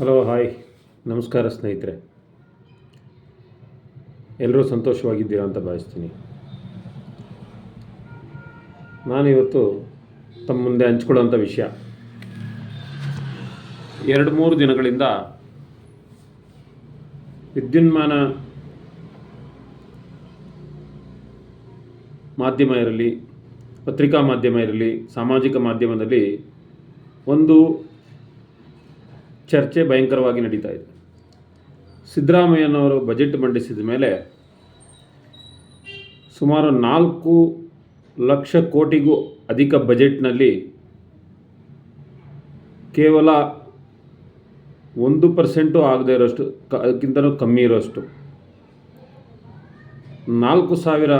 Hello, hi. ನಮಸ್ಕಾರ ಸ್ನೇಹಿತರೆ. ಎಲ್ಲರೂ ಸಂತೋಷವಾಗಿದ್ದೀರಾ ಅಂತ ಭಾವಿಸ್ತೀನಿ. ನಾನಿವತ್ತು ತಮ್ಮ ಮುಂದೆ ಹಂಚ್ಕೊಳ್ಳೋಂಥ ವಿಷಯ. ಎರಡು ಮೂರು ದಿನಗಳಿಂದ ವಿದ್ಯುನ್ಮಾನ ಮಾಧ್ಯಮ ಇರಲಿ, ಪತ್ರಿಕಾ ಮಾಧ್ಯಮ ಇರಲಿ, ಸಾಮಾಜಿಕ ಮಾಧ್ಯಮದಲ್ಲಿ ಒಂದು ಚರ್ಚೆ ಭಯಂಕರವಾಗಿ ನಡೀತಾ ಇದೆ. ಸಿದ್ದರಾಮಯ್ಯನವರು ಬಜೆಟ್ ಮಂಡಿಸಿದ ಮೇಲೆ ಸುಮಾರು ನಾಲ್ಕು ಲಕ್ಷ ಕೋಟಿಗೂ ಅಧಿಕ ಬಜೆಟ್ನಲ್ಲಿ ಕೇವಲ ಒಂದು ಪರ್ಸೆಂಟು ಆಗದೇ ಇರೋಷ್ಟು ಅದಕ್ಕಿಂತಲೂ ಕಮ್ಮಿ ಇರೋಷ್ಟು ನಾಲ್ಕು ಸಾವಿರ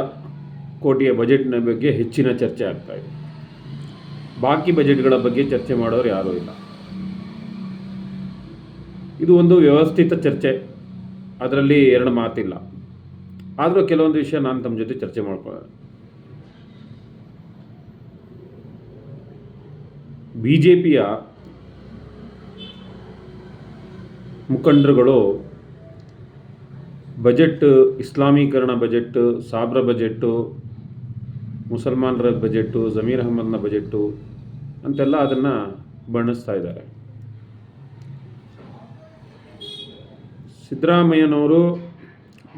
ಕೋಟಿಯ ಬಜೆಟ್ನ ಬಗ್ಗೆ ಹೆಚ್ಚಿನ ಚರ್ಚೆ ಆಗ್ತಾ ಇದೆ. ಬಾಕಿ ಬಜೆಟ್ಗಳ ಬಗ್ಗೆ ಚರ್ಚೆ ಮಾಡೋರು ಯಾರೂ ಇಲ್ಲ. ಇದು ಒಂದು ವ್ಯವಸ್ಥಿತ ಚರ್ಚೆ. ಅದರಲ್ಲಿ ಎರಡು ಮಾತಿಲ್ಲ. ಆದರೂ ಕೆಲವೊಂದು ವಿಷಯ ನಾನು ತಮ್ಮ ಜೊತೆ ಚರ್ಚೆ ಮಾಡ್ಕೊಳ್ಳೋಣ. ಬಿ ಜೆ ಪಿಯ ಮುಖಂಡರುಗಳು ಬಜೆಟ್, ಇಸ್ಲಾಮೀಕರಣ ಬಜೆಟ್, ಸಾಬ್ರ ಬಜೆಟ್ಟು ಮುಸಲ್ಮಾನರ ಬಜೆಟ್ಟು ಜಮೀರ್ ಅಹಮದ್ನ ಬಜೆಟ್ಟು ಅಂತೆಲ್ಲ ಅದನ್ನು ಬಣ್ಣಿಸ್ತಾ ಇದ್ದಾರೆ. ಸಿದ್ದರಾಮಯ್ಯನವರು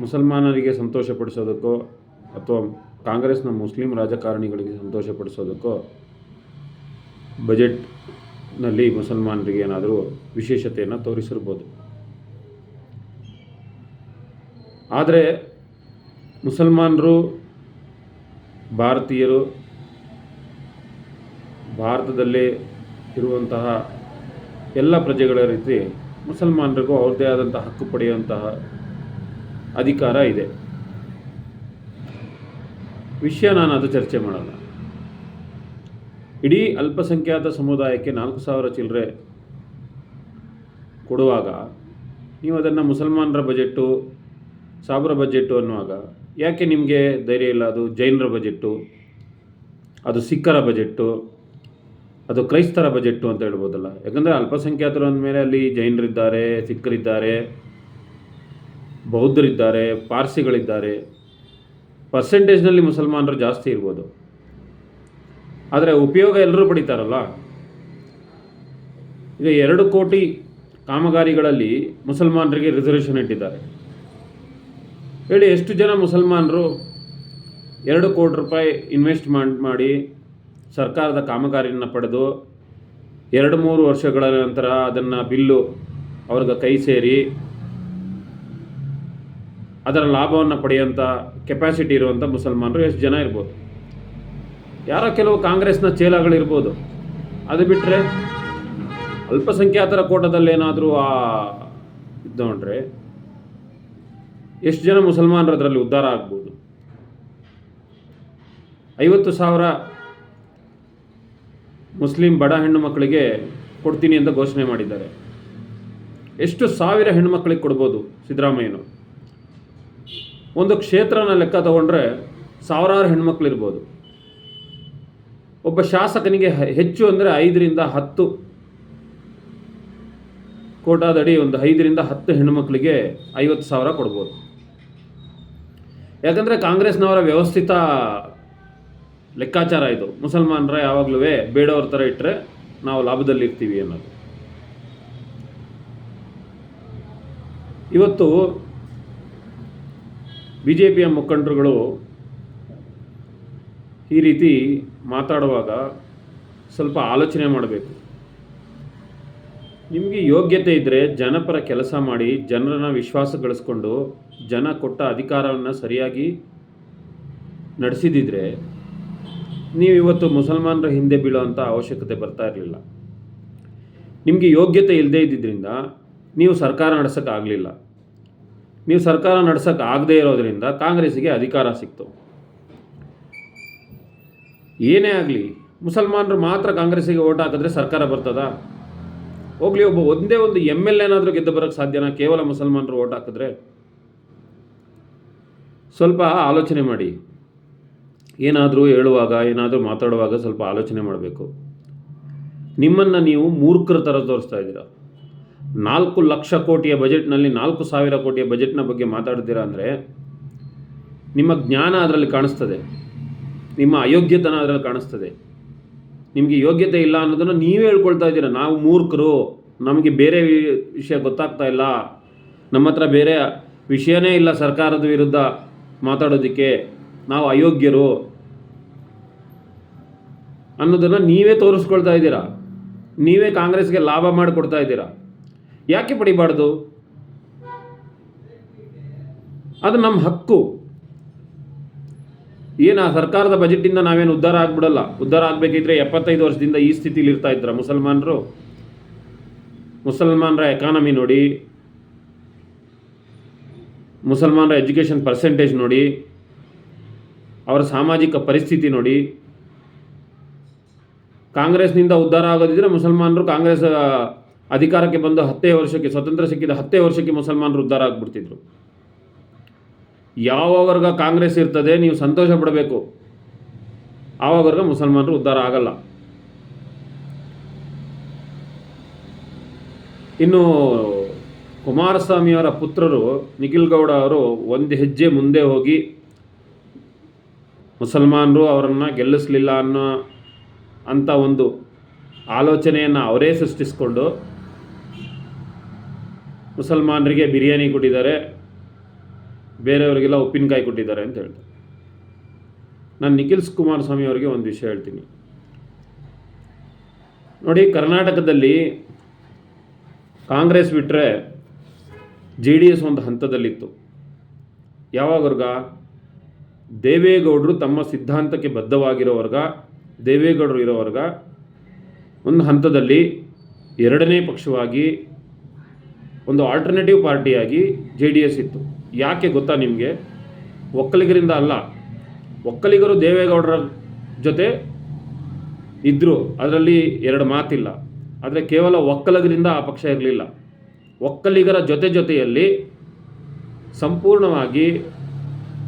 ಮುಸಲ್ಮಾನರಿಗೆ ಸಂತೋಷಪಡಿಸೋದಕ್ಕೋ ಅಥವಾ ಕಾಂಗ್ರೆಸ್ನ ಮುಸ್ಲಿಂ ರಾಜಕಾರಣಿಗಳಿಗೆ ಸಂತೋಷಪಡಿಸೋದಕ್ಕೋ ಬಜೆಟ್ನಲ್ಲಿ ಮುಸಲ್ಮಾನರಿಗೆ ಏನಾದರೂ ವಿಶೇಷತೆಯನ್ನು ತೋರಿಸಿರ್ಬೋದು. ಆದರೆ ಮುಸಲ್ಮಾನರು, ಭಾರತೀಯರು ಭಾರತದಲ್ಲಿ ಇರುವಂತಹ ಎಲ್ಲ ಪ್ರಜೆಗಳ ರೀತಿ ಮುಸಲ್ಮಾನರಿಗೂ ಅವ್ರದ್ದೇ ಆದಂಥ ಹಕ್ಕು ಪಡೆಯುವಂತಹ ಅಧಿಕಾರ ಇದೆ. ವಿಷಯ ನಾನು ಅದು ಚರ್ಚೆ ಮಾಡೋಣ ಇಡೀ ಅಲ್ಪಸಂಖ್ಯಾತ ಸಮುದಾಯಕ್ಕೆ ನಾಲ್ಕು ಸಾವಿರ ಚಿಲ್ಲರೆ ಕೊಡುವಾಗ ನೀವು ಅದನ್ನು ಮುಸಲ್ಮಾನರ ಬಜೆಟ್ಟು, ಸಾಬ್ರ ಬಜೆಟ್ಟು ಅನ್ನುವಾಗ ಯಾಕೆ ನಿಮಗೆ ಧೈರ್ಯ ಇಲ್ಲ ಅದು ಜೈನರ ಬಜೆಟ್ಟು, ಅದು ಸಿಖ್ಖರ ಬಜೆಟ್ಟು ಅದು ಕ್ರೈಸ್ತರ ಬಜೆಟ್ಟು ಅಂತ ಹೇಳ್ಬೋದಲ್ಲ. ಯಾಕಂದರೆ ಅಲ್ಪಸಂಖ್ಯಾತರು ಅಂದಮೇಲೆ ಅಲ್ಲಿ ಜೈನರಿದ್ದಾರೆ, ಸಿಖ್ಖರಿದ್ದಾರೆ, ಬೌದ್ಧರಿದ್ದಾರೆ, ಪಾರ್ಸಿಗಳಿದ್ದಾರೆ. ಪರ್ಸೆಂಟೇಜ್ನಲ್ಲಿ ಮುಸಲ್ಮಾನರು ಜಾಸ್ತಿ ಇರ್ಬೋದು. ಆದರೆ ಉಪಯೋಗ ಎಲ್ಲರೂ ಪಡಿತಾರಲ್ಲ. ಈಗ ಎರಡು ಕೋಟಿ ಕಾಮಗಾರಿಗಳಲ್ಲಿ ಮುಸಲ್ಮಾನರಿಗೆ ರಿಸರ್ವೇಷನ್ ಇಟ್ಟಿದ್ದಾರೆ. ಹೇಳಿ ಎಷ್ಟು ಜನ ಮುಸಲ್ಮಾನರು ಎರಡು ಕೋಟಿ ರೂಪಾಯಿ ಇನ್ವೆಸ್ಟ್ಮೆಂಟ್ ಮಾಡಿ ಸರ್ಕಾರದ ಕಾಮಗಾರಿಯನ್ನು ಪಡೆದು ಎರಡು ಮೂರು ವರ್ಷಗಳ ನಂತರ ಅದನ್ನು ಬಿಲ್ಲು ಅವ್ರಿಗೆ ಕೈ ಸೇರಿ ಅದರ ಲಾಭವನ್ನು ಪಡೆಯುವಂಥ ಕೆಪಾಸಿಟಿ ಇರುವಂಥ ಮುಸಲ್ಮಾನರು ಎಷ್ಟು ಜನ ಇರ್ಬೋದು? ಯಾರೋ ಕೆಲವು ಕಾಂಗ್ರೆಸ್ನ ಚೇಲಗಳಿರ್ಬೋದು. ಅದು ಬಿಟ್ಟರೆ ಅಲ್ಪಸಂಖ್ಯಾತರ ಕೋಟದಲ್ಲೇನಾದರೂ ಆ ಇದು ನೋಡ್ರೆ ಎಷ್ಟು ಜನ ಮುಸಲ್ಮಾನರು ಅದರಲ್ಲಿ ಉದ್ಧಾರ ಆಗ್ಬೋದು? ಐವತ್ತು ಸಾವಿರ ಮುಸ್ಲಿಂ ಬಡ ಹೆಣ್ಣು ಮಕ್ಕಳಿಗೆ ಕೊಡ್ತೀನಿ ಅಂತ ಘೋಷಣೆ ಮಾಡಿದ್ದಾರೆ. ಎಷ್ಟು ಸಾವಿರ ಹೆಣ್ಣುಮಕ್ಕಳಿಗೆ ಕೊಡ್ಬೋದು ಸಿದ್ದರಾಮಯ್ಯನು? ಒಂದು ಕ್ಷೇತ್ರನ ಲೆಕ್ಕ ತಗೊಂಡ್ರೆ ಸಾವಿರಾರು ಹೆಣ್ಮಕ್ಳಿರ್ಬೋದು ಒಬ್ಬ ಶಾಸಕನಿಗೆ ಹೆಚ್ಚು ಅಂದರೆ ಐದರಿಂದ ಹತ್ತು ಕೋಟಾದಡಿ ಒಂದು ಐದರಿಂದ ಹತ್ತು ಹೆಣ್ಮಕ್ಳಿಗೆ ಐವತ್ತು ಸಾವಿರ ಕೊಡ್ಬೋದು. ಯಾಕಂದರೆ ಕಾಂಗ್ರೆಸ್ನವರ ವ್ಯವಸ್ಥಿತ ಲೆಕ್ಕಾಚಾರ ಇದು. ಮುಸಲ್ಮಾನರ ಯಾವಾಗಲೂ ಬೇಡವ್ರ ಥರ ಇಟ್ಟರೆ ನಾವು ಲಾಭದಲ್ಲಿ ಇರ್ತೀವಿ ಅನ್ನೋದು. ಇವತ್ತು ಬಿ ಜೆ ಪಿಯ ಮುಖಂಡರುಗಳು ಈ ರೀತಿ ಮಾತಾಡುವಾಗ ಸ್ವಲ್ಪ ಆಲೋಚನೆ ಮಾಡಬೇಕು. ನಿಮಗೆ ಯೋಗ್ಯತೆ ಇದ್ದರೆ ಜನಪರ ಕೆಲಸ ಮಾಡಿ ಜನರನ್ನ ವಿಶ್ವಾಸ ಗಳಿಸ್ಕೊಂಡು ಜನ ಕೊಟ್ಟ ಅಧಿಕಾರವನ್ನು ಸರಿಯಾಗಿ ನಡೆಸಿದಿದ್ರೆ ನೀವು ಇವತ್ತು ಮುಸಲ್ಮಾನರ ಹಿಂದೆ ಬೀಳುವಂಥ ಅವಶ್ಯಕತೆ ಬರ್ತಾ ಇರಲಿಲ್ಲ. ನಿಮಗೆ ಯೋಗ್ಯತೆ ಇಲ್ಲದೇ ಇದ್ದಿದ್ದರಿಂದ ನೀವು ಸರ್ಕಾರ ನಡೆಸೋಕ್ಕಾಗಲಿಲ್ಲ ನೀವು ಸರ್ಕಾರ ನಡೆಸೋಕ್ಕಾಗದೇ ಇರೋದರಿಂದ ಕಾಂಗ್ರೆಸ್ಗೆ ಅಧಿಕಾರ ಸಿಕ್ತು. ಏನೇ ಆಗಲಿ, ಮುಸಲ್ಮಾನರು ಮಾತ್ರ ಕಾಂಗ್ರೆಸ್ಸಿಗೆ ಓಟ್ ಹಾಕಿದ್ರೆ ಸರ್ಕಾರ ಬರ್ತದಾ? ಹೋಗ್ಲಿ, ಒಬ್ಬ ಒಂದೇ ಒಂದು ಎಂ ಎಲ್ ಏನಾದರೂ ಗೆದ್ದು ಬರೋಕ್ಕೆ ಸಾಧ್ಯನಾ? ಕೇವಲ ಮುಸಲ್ಮಾನರು ಓಟ್ ಹಾಕಿದ್ರೆ? ಸ್ವಲ್ಪ ಆಲೋಚನೆ ಮಾಡಿ. ಏನಾದರೂ ಹೇಳುವಾಗ, ಏನಾದರೂ ಮಾತಾಡುವಾಗ ಸ್ವಲ್ಪ ಆಲೋಚನೆ ಮಾಡಬೇಕು. ನಿಮ್ಮನ್ನು ನೀವು ಮೂರ್ಖರ ಥರ ತೋರಿಸ್ತಾ ಇದ್ದೀರಾ? ನಾಲ್ಕು ಲಕ್ಷ ಕೋಟಿಯ ಬಜೆಟ್ನಲ್ಲಿ ನಾಲ್ಕು ಸಾವಿರ ಕೋಟಿಯ ಬಜೆಟ್ನ ಬಗ್ಗೆ ಮಾತಾಡ್ತೀರಾ ಅಂದರೆ, ನಿಮ್ಮ ಜ್ಞಾನ ಅದರಲ್ಲಿ ಕಾಣಿಸ್ತದೆ. ನಿಮ್ಮ ಅಯೋಗ್ಯತನ ಅದರಲ್ಲಿ ಕಾಣಿಸ್ತದೆ. ನಿಮಗೆ ಯೋಗ್ಯತೆ ಇಲ್ಲ ಅನ್ನೋದನ್ನು ನೀವೇ ಹೇಳ್ಕೊಳ್ತಾ ಇದ್ದೀರಾ? ನಾವು ಮೂರ್ಖರು, ನಮಗೆ ಬೇರೆ ವಿಷಯ ಗೊತ್ತಾಗ್ತಾ ಇಲ್ಲ. ನಮ್ಮ ಹತ್ರ ಬೇರೆ ವಿಷಯನೇ ಇಲ್ಲ ಸರ್ಕಾರದ ವಿರುದ್ಧ ಮಾತಾಡೋದಕ್ಕೆ. ನಾವು ಅಯೋಗ್ಯರು ಅನ್ನೋದನ್ನು ನೀವೇ ತೋರಿಸ್ಕೊಳ್ತಾ ಇದ್ದೀರಾ? ನೀವೇ ಕಾಂಗ್ರೆಸ್ಗೆ ಲಾಭ ಮಾಡಿಕೊಡ್ತಾ ಇದ್ದೀರಾ? ಯಾಕೆ ಪಡಿಬಾರ್ದು? ಅದು ನಮ್ಮ ಹಕ್ಕು. ಏನು ಆ ಸರ್ಕಾರದ ಬಜೆಟಿಂದ ನಾವೇನು ಉದ್ಧಾರ ಆಗ್ಬಿಡಲ್ಲ? ಉದ್ಧಾರ ಆಗಬೇಕಿದ್ರೆ ಎಪ್ಪತ್ತೈದು ವರ್ಷದಿಂದ ಈ ಸ್ಥಿತಿಲಿ ಇರ್ತಾ ಇದ್ರ ಮುಸಲ್ಮಾನರು? ಮುಸಲ್ಮಾನರ ಎಕಾನಮಿ ನೋಡಿ, ಮುಸಲ್ಮಾನರ ಎಜುಕೇಷನ್ ಪರ್ಸೆಂಟೇಜ್ ನೋಡಿ ಅವರ ಸಾಮಾಜಿಕ ಪರಿಸ್ಥಿತಿ ನೋಡಿ, ಕಾಂಗ್ರೆಸ್ನಿಂದ ಉದ್ಧಾರ ಆಗೋದಿದ್ರೆ ಮುಸಲ್ಮಾನರು ಕಾಂಗ್ರೆಸ್ ಅಧಿಕಾರಕ್ಕೆ ಬಂದು ಹತ್ತೇ ವರ್ಷಕ್ಕೆ ಸ್ವತಂತ್ರ ಸಿಕ್ಕಿದ ಹತ್ತೇ ವರ್ಷಕ್ಕೆ ಮುಸಲ್ಮಾನರು ಉದ್ಧಾರ ಆಗಿಬಿಡ್ತಿದ್ರು. ಯಾವ ವರ್ಗ ಕಾಂಗ್ರೆಸ್ ಇರ್ತದೆ, ನೀವು ಸಂತೋಷ ಪಡಬೇಕು. ವರ್ಗ ಮುಸಲ್ಮಾನರು ಉದ್ಧಾರ ಆಗಲ್ಲ. ಇನ್ನು ಕುಮಾರಸ್ವಾಮಿಯವರ ಪುತ್ರರು ನಿಖಿಲ್ ಗೌಡ ಅವರು ಒಂದು ಹೆಜ್ಜೆ ಮುಂದೆ ಹೋಗಿ ಮುಸಲ್ಮಾನರು ಅವರನ್ನು ಗೆಲ್ಲಿಸಲಿಲ್ಲ ಅನ್ನೋ ಅಂಥ ಒಂದು ಆಲೋಚನೆಯನ್ನು ಅವರೇ ಸೃಷ್ಟಿಸಿಕೊಂಡು ಮುಸಲ್ಮಾನರಿಗೆ ಬಿರಿಯಾನಿ ಕೊಟ್ಟಿದ್ದಾರೆ. ಬೇರೆಯವರಿಗೆಲ್ಲ ಉಪ್ಪಿನಕಾಯಿ ಕೊಟ್ಟಿದ್ದಾರೆ ಅಂತ ಹೇಳ್ತಾರೆ. ನಾನು ನಿಖಿಲ್ ಕುಮಾರಸ್ವಾಮಿ ಅವರಿಗೆ ಒಂದು ವಿಷಯ ಹೇಳ್ತೀನಿ. ನೋಡಿ, ಕರ್ನಾಟಕದಲ್ಲಿ ಕಾಂಗ್ರೆಸ್ ಬಿಟ್ಟರೆ ಜೆ ಡಿ ಎಸ್ ಒಂದು ಹಂತದಲ್ಲಿತ್ತು. ಯಾವಾಗವರ್ಗ ದೇವೇಗೌಡರು ತಮ್ಮ ಸಿದ್ಧಾಂತಕ್ಕೆ ಬದ್ಧವಾಗಿರೋ ವರ್ಗ, ದೇವೇಗೌಡರು ಇರೋವರ್ಗ ಒಂದು ಹಂತದಲ್ಲಿ ಎರಡನೇ ಪಕ್ಷವಾಗಿ ಒಂದು ಆಲ್ಟರ್ನೇಟಿವ್ ಪಾರ್ಟಿಯಾಗಿ ಜೆ ಡಿ ಎಸ್ ಇತ್ತು. ಯಾಕೆ ಗೊತ್ತಾ ನಿಮಗೆ? ಒಕ್ಕಲಿಗರಿಂದ ಅಲ್ಲ. ಒಕ್ಕಲಿಗರು ದೇವೇಗೌಡರ ಜೊತೆ ಇದ್ದರು ಅದರಲ್ಲಿ ಎರಡು ಮಾತಿಲ್ಲ. ಆದರೆ ಕೇವಲ ಒಕ್ಕಲಿಗರಿಂದ ಆ ಪಕ್ಷ ಇರಲಿಲ್ಲ. ಒಕ್ಕಲಿಗರ ಜೊತೆ ಜೊತೆಯಲ್ಲಿ ಸಂಪೂರ್ಣವಾಗಿ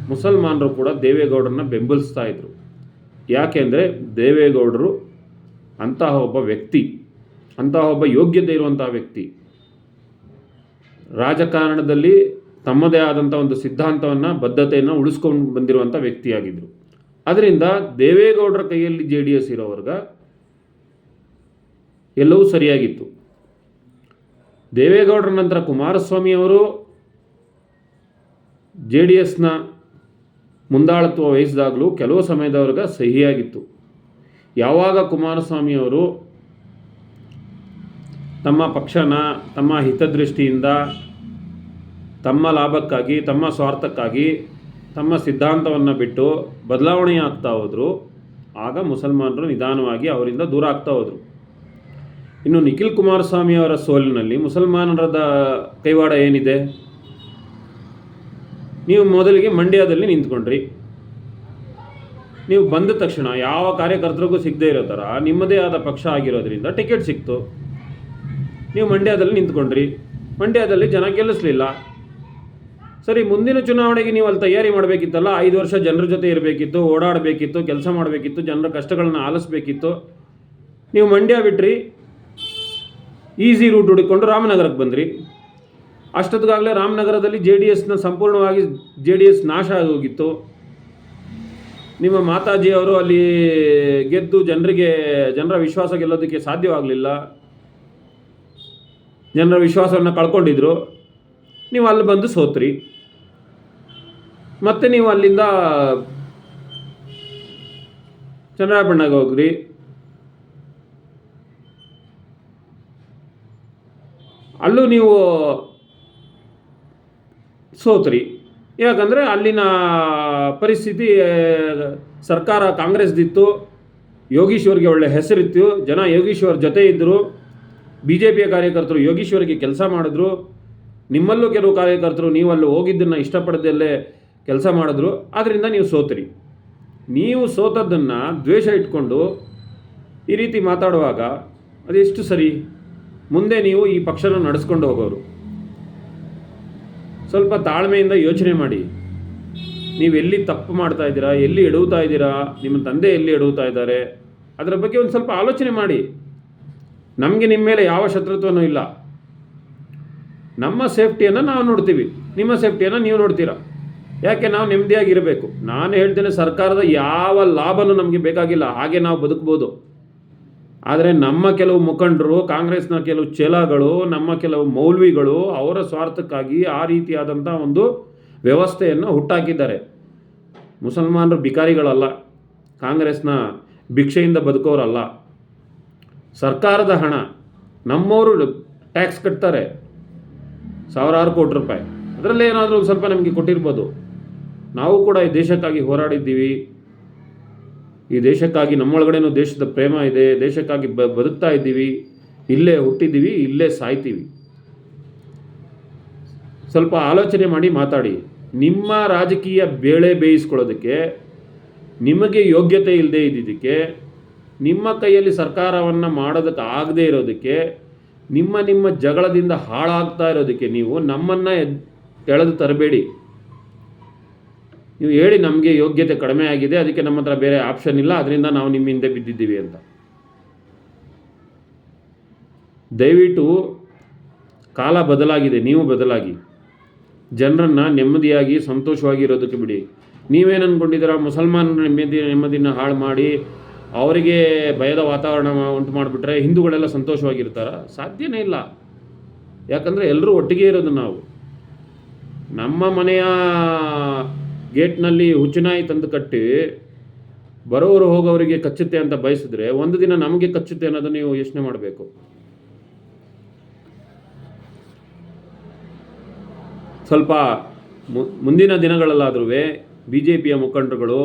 ಮುಸಲ್ಮಾನರು ಕೂಡ ದೇವೇಗೌಡರನ್ನ ಬೆಂಬಲಿಸ್ತಾ ಇದ್ರು. ಯಾಕೆಂದರೆ ದೇವೇಗೌಡರು ಅಂತಹ ಒಬ್ಬ ವ್ಯಕ್ತಿ, ಅಂತಹ ಒಬ್ಬ ಯೋಗ್ಯತೆ ಇರುವಂತಹ ವ್ಯಕ್ತಿ, ರಾಜಕಾರಣದಲ್ಲಿ ತಮ್ಮದೇ ಆದಂಥ ಒಂದು ಸಿದ್ಧಾಂತವನ್ನು, ಬದ್ಧತೆಯನ್ನು ಉಳಿಸ್ಕೊಂಡು ಬಂದಿರುವಂಥ ವ್ಯಕ್ತಿಯಾಗಿದ್ದರು ಅದರಿಂದ ದೇವೇಗೌಡರ ಕೈಯಲ್ಲಿ ಜೆ ಡಿ ಎಸ್ ಇರೋವರ್ಗ ಎಲ್ಲವೂ ಸರಿಯಾಗಿತ್ತು. ದೇವೇಗೌಡರ ನಂತರ ಕುಮಾರಸ್ವಾಮಿ ಅವರು ಜೆ ಡಿ ಎಸ್ನ ಮುಂದಾಳತ್ವ ವಹಿಸಿದಾಗಲೂ ಕೆಲವು ಸಮಯದವರೆಗೆ ಸಹಿಯಾಗಿತ್ತು. ಯಾವಾಗ ಕುಮಾರಸ್ವಾಮಿಯವರು ತಮ್ಮ ಪಕ್ಷನ, ತಮ್ಮ ಹಿತದೃಷ್ಟಿಯಿಂದ, ತಮ್ಮ ಲಾಭಕ್ಕಾಗಿ, ತಮ್ಮ ಸ್ವಾರ್ಥಕ್ಕಾಗಿ, ತಮ್ಮ ಸಿದ್ಧಾಂತವನ್ನು ಬಿಟ್ಟು ಬದಲಾವಣೆ ಆಗ್ತಾ ಹೋದರು, ಆಗ ಮುಸಲ್ಮಾನರು ನಿಧಾನವಾಗಿ ಅವರಿಂದ ದೂರ ಆಗ್ತಾ ಹೋದರು. ಇನ್ನು ನಿಖಿಲ್ ಕುಮಾರಸ್ವಾಮಿ ಅವರ ಸೋಲಿನಲ್ಲಿ ಮುಸಲ್ಮಾನರದ ಕೈವಾಡ ಏನಿದೆ? ನೀವು ಮೊದಲಿಗೆ ಮಂಡ್ಯದಲ್ಲಿ ನಿಂತ್ಕೊಂಡ್ರಿ. ನೀವು ಬಂದ ತಕ್ಷಣ ಯಾವ ಕಾರ್ಯಕರ್ತರಿಗೂ ಸಿಗದೇ ಇರೋ ಥರ ನಿಮ್ಮದೇ ಆದ ಪಕ್ಷ ಆಗಿರೋದ್ರಿಂದ ಟಿಕೆಟ್ ಸಿಕ್ತು. ನೀವು ಮಂಡ್ಯದಲ್ಲಿ ನಿಂತ್ಕೊಂಡ್ರಿ. ಮಂಡ್ಯದಲ್ಲಿ ಜನ ಗೆಲ್ಲಿಸ್ಲಿಲ್ಲ. ಸರಿ, ಮುಂದಿನ ಚುನಾವಣೆಗೆ ನೀವು ಅಲ್ಲಿ ತಯಾರಿ ಮಾಡಬೇಕಿತ್ತಲ್ಲ, ಐದು ವರ್ಷ ಜನರ ಜೊತೆ ಇರಬೇಕಿತ್ತು, ಓಡಾಡಬೇಕಿತ್ತು, ಕೆಲಸ ಮಾಡಬೇಕಿತ್ತು, ಜನರ ಕಷ್ಟಗಳನ್ನ ಆಲಿಸ್ಬೇಕಿತ್ತು. ನೀವು ಮಂಡ್ಯ ಬಿಟ್ರಿ, ಈಸಿ ರೂಟ್ ಹುಡುಕೊಂಡು ರಾಮನಗರಕ್ಕೆ ಬಂದ್ರಿ. ಅಷ್ಟೊತ್ತಿಗಾಗಲೇ ರಾಮನಗರದಲ್ಲಿ ಜೆ ಡಿ ಎಸ್ನ ಸಂಪೂರ್ಣವಾಗಿ ಜೆ ಡಿ ಎಸ್ ನಾಶ ಆಗೋಗಿತ್ತು ನಿಮ್ಮ ಮಾತಾಜಿ ಅವರು ಅಲ್ಲಿ ಗೆದ್ದು ಜನರಿಗೆ, ಜನರ ವಿಶ್ವಾಸ ಗೆಲ್ಲೋದಕ್ಕೆ ಸಾಧ್ಯವಾಗಲಿಲ್ಲ. ಜನರ ವಿಶ್ವಾಸವನ್ನು ಕಳ್ಕೊಂಡಿದ್ರು. ನೀವು ಅಲ್ಲಿ ಬಂದು ಸೋತ್ರಿ. ಮತ್ತೆ ನೀವು ಅಲ್ಲಿಂದ ಚನ್ನರಾಯಪಟ್ಟಣಕ್ಕೆ ಹೋಗ್ರಿ. ಅಲ್ಲೂ ನೀವು ಸೋತ್ರಿ. ಯಾಕಂದರೆ ಅಲ್ಲಿನ ಪರಿಸ್ಥಿತಿ ಸರ್ಕಾರ ಕಾಂಗ್ರೆಸ್ದಿತ್ತು, ಯೋಗೀಶ್ವರ್ಗೆ ಒಳ್ಳೆ ಹೆಸರಿತ್ತು, ಜನ ಯೋಗೀಶ್ವರ್ ಜೊತೆ ಇದ್ದರು ಬಿ ಜೆ ಪಿಯ ಕಾರ್ಯಕರ್ತರು ಯೋಗೀಶ್ವರ್ಗೆ ಕೆಲಸ ಮಾಡಿದ್ರು, ನಿಮ್ಮಲ್ಲೂ ಕೆಲವು ಕಾರ್ಯಕರ್ತರು ನೀವು ಅಲ್ಲಿ ಹೋಗಿದ್ದನ್ನು ಇಷ್ಟಪಡದಲ್ಲೇ ಕೆಲಸ ಮಾಡಿದ್ರು ಆದ್ದರಿಂದ ನೀವು ಸೋತ್ರಿ. ನೀವು ಸೋತದ್ದನ್ನು ದ್ವೇಷ ಇಟ್ಕೊಂಡು ಈ ರೀತಿ ಮಾತಾಡುವಾಗ ಅದೆಷ್ಟು ಸರಿ? ಮುಂದೆ ನೀವು ಈ ಪಕ್ಷನ ನಡೆಸ್ಕೊಂಡು ಹೋಗೋರು. ಸ್ವಲ್ಪ ತಾಳ್ಮೆಯಿಂದ ಯೋಚನೆ ಮಾಡಿ. ನೀವು ಎಲ್ಲಿ ತಪ್ಪು ಮಾಡ್ತಾ ಇದ್ದೀರಾ, ಎಲ್ಲಿ ಎಡವುತ್ತಾ ಇದ್ದೀರಾ, ನಿಮ್ಮ ತಂದೆ ಎಲ್ಲಿ ಎಡವುತ್ತಾ ಇದ್ದಾರೆ, ಅದರ ಬಗ್ಗೆ ಒಂದು ಸ್ವಲ್ಪ ಆಲೋಚನೆ ಮಾಡಿ. ನಮಗೆ ನಿಮ್ಮ ಮೇಲೆ ಯಾವ ಶತ್ರುತ್ವನೂ ಇಲ್ಲ. ನಮ್ಮ ಸೇಫ್ಟಿಯನ್ನು ನಾವು ನೋಡ್ತೀವಿ. ನಿಮ್ಮ ಸೇಫ್ಟಿಯನ್ನು ನೀವು ನೋಡ್ತೀರಾ. ಯಾಕೆ ನಾವು ನೆಮ್ಮದಿಯಾಗಿರಬೇಕು ನಾನು ಹೇಳ್ತೇನೆ ಸರ್ಕಾರದ ಯಾವ ಲಾಭನೂ ನಮಗೆ ಬೇಕಾಗಿಲ್ಲ. ಹಾಗೆ ನಾವು ಬದುಕ್ಬೋದು. ಆದರೆ ನಮ್ಮ ಕೆಲವು ಮುಖಂಡರು, ಕಾಂಗ್ರೆಸ್ನ ಕೆಲವು ಚೆಲಗಳು ನಮ್ಮ ಕೆಲವು ಮೌಲ್ವಿಗಳು ಅವರ ಸ್ವಾರ್ಥಕ್ಕಾಗಿ ಆ ರೀತಿಯಾದಂಥ ಒಂದು ವ್ಯವಸ್ಥೆಯನ್ನು ಹುಟ್ಟಾಕಿದ್ದಾರೆ. ಮುಸಲ್ಮಾನರು ಬಿಕಾರಿಗಳಲ್ಲ, ಕಾಂಗ್ರೆಸ್ನ ಭಿಕ್ಷೆಯಿಂದ ಬದುಕೋರಲ್ಲ. ಸರ್ಕಾರದ ಹಣ, ನಮ್ಮವರು ಟ್ಯಾಕ್ಸ್ ಕಟ್ತಾರೆ. ಸಾವಿರಾರು ಕೋಟಿ ರೂಪಾಯಿ. ಅದರಲ್ಲೇ ಏನಾದರೂ ಸ್ವಲ್ಪ ನಮಗೆ ಕೊಟ್ಟಿರ್ಬೋದು. ನಾವು ಕೂಡ ಈ ದೇಶಕ್ಕಾಗಿ ಹೋರಾಡಿದ್ದೀವಿ. ಈ ದೇಶಕ್ಕಾಗಿ ನಮ್ಮೊಳಗಡೆನೂ ದೇಶದ ಪ್ರೇಮ ಇದೆ, ದೇಶಕ್ಕಾಗಿ ಬ, ಬದುಕ್ತಾ ಇದ್ದೀವಿ, ಇಲ್ಲೇ ಹುಟ್ಟಿದ್ದೀವಿ, ಇಲ್ಲೇ ಸಾಯ್ತೀವಿ. ಸ್ವಲ್ಪ ಆಲೋಚನೆ ಮಾಡಿ ಮಾತಾಡಿ. ನಿಮ್ಮ ರಾಜಕೀಯ ಬೇಳೆ ಬೇಯಿಸ್ಕೊಳ್ಳೋದಕ್ಕೆ, ನಿಮಗೆ ಯೋಗ್ಯತೆ ಇಲ್ಲದೆ ಇದ್ದಿದ್ದಕ್ಕೆ, ನಿಮ್ಮ ಕೈಯಲ್ಲಿ ಸರ್ಕಾರವನ್ನು ಮಾಡೋದಕ್ಕೆ ಆಗದೇ ಇರೋದಕ್ಕೆ, ನಿಮ್ಮ ನಿಮ್ಮ ಜಗಳದಿಂದ ಹಾಳಾಗ್ತಾ ಇರೋದಕ್ಕೆ ನೀವು ನಮ್ಮನ್ನು ಎಳೆದು ತರಬೇಡಿ. ನೀವು ಹೇಳಿ ನಮಗೆ ಯೋಗ್ಯತೆ ಕಡಿಮೆ ಆಗಿದೆ, ಅದಕ್ಕೆ ನಮ್ಮ ಹತ್ರ ಬೇರೆ ಆಪ್ಷನ್ ಇಲ್ಲ, ಅದರಿಂದ ನಾವು ನಿಮ್ಮ ಹಿಂದೆ ಬಿದ್ದಿದ್ದೀವಿ ಅಂತ. ದಯವಿಟ್ಟು ಕಾಲ ಬದಲಾಗಿದೆ, ನೀವು ಬದಲಾಗಿ. ಜನರನ್ನು ನೆಮ್ಮದಿಯಾಗಿ, ಸಂತೋಷವಾಗಿ ಇರೋದಕ್ಕೆ ಬಿಡಿ. ನೀವೇನು ಅಂದ್ಕೊಂಡಿದ್ದೀರ ಮುಸಲ್ಮಾನರ ನೆಮ್ಮದಿ, ನೆಮ್ಮದಿನ ಹಾಳು ಮಾಡಿ, ಅವರಿಗೆ ಭಯದ ವಾತಾವರಣ ಉಂಟು ಮಾಡಿಬಿಟ್ರೆ ಹಿಂದೂಗಳೆಲ್ಲ ಸಂತೋಷವಾಗಿರ್ತಾರ? ಸಾಧ್ಯನೇ ಇಲ್ಲ. ಯಾಕಂದರೆ ಎಲ್ಲರೂ ಒಟ್ಟಿಗೆ ಇರೋದು ನಾವು. ನಮ್ಮ ಮನೆಯ ಗೇಟ್ನಲ್ಲಿ ಹುಚ್ಚುನಾಯಿ ತಂದು ಕಟ್ಟಿ ಬರೋರು ಹೋಗೋರಿಗೆ ಕಚ್ಚುತ್ತೆ ಅಂತ ಬಯಸಿದ್ರೆ ಒಂದು ದಿನ ನಮಗೆ ಕಚ್ಚುತ್ತೆ ಅನ್ನೋದನ್ನು ನೀವು ಯೋಚನೆ ಮಾಡಬೇಕು. ಸ್ವಲ್ಪ ಮುಂದಿನ ದಿನಗಳಲ್ಲಾದ್ರೂ ಬಿ ಜೆ ಪಿಯ ಮುಖಂಡರುಗಳು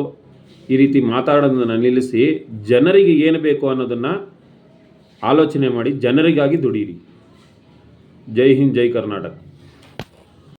ಈ ರೀತಿ ಮಾತಾಡೋದನ್ನು ನಿಲ್ಲಿಸಿ ಜನರಿಗೆ ಏನು ಬೇಕು ಅನ್ನೋದನ್ನು ಆಲೋಚನೆ ಮಾಡಿ ಜನರಿಗಾಗಿ ದುಡೀರಿ. ಜೈ ಹಿಂದ್, ಜೈ ಕರ್ನಾಟಕ.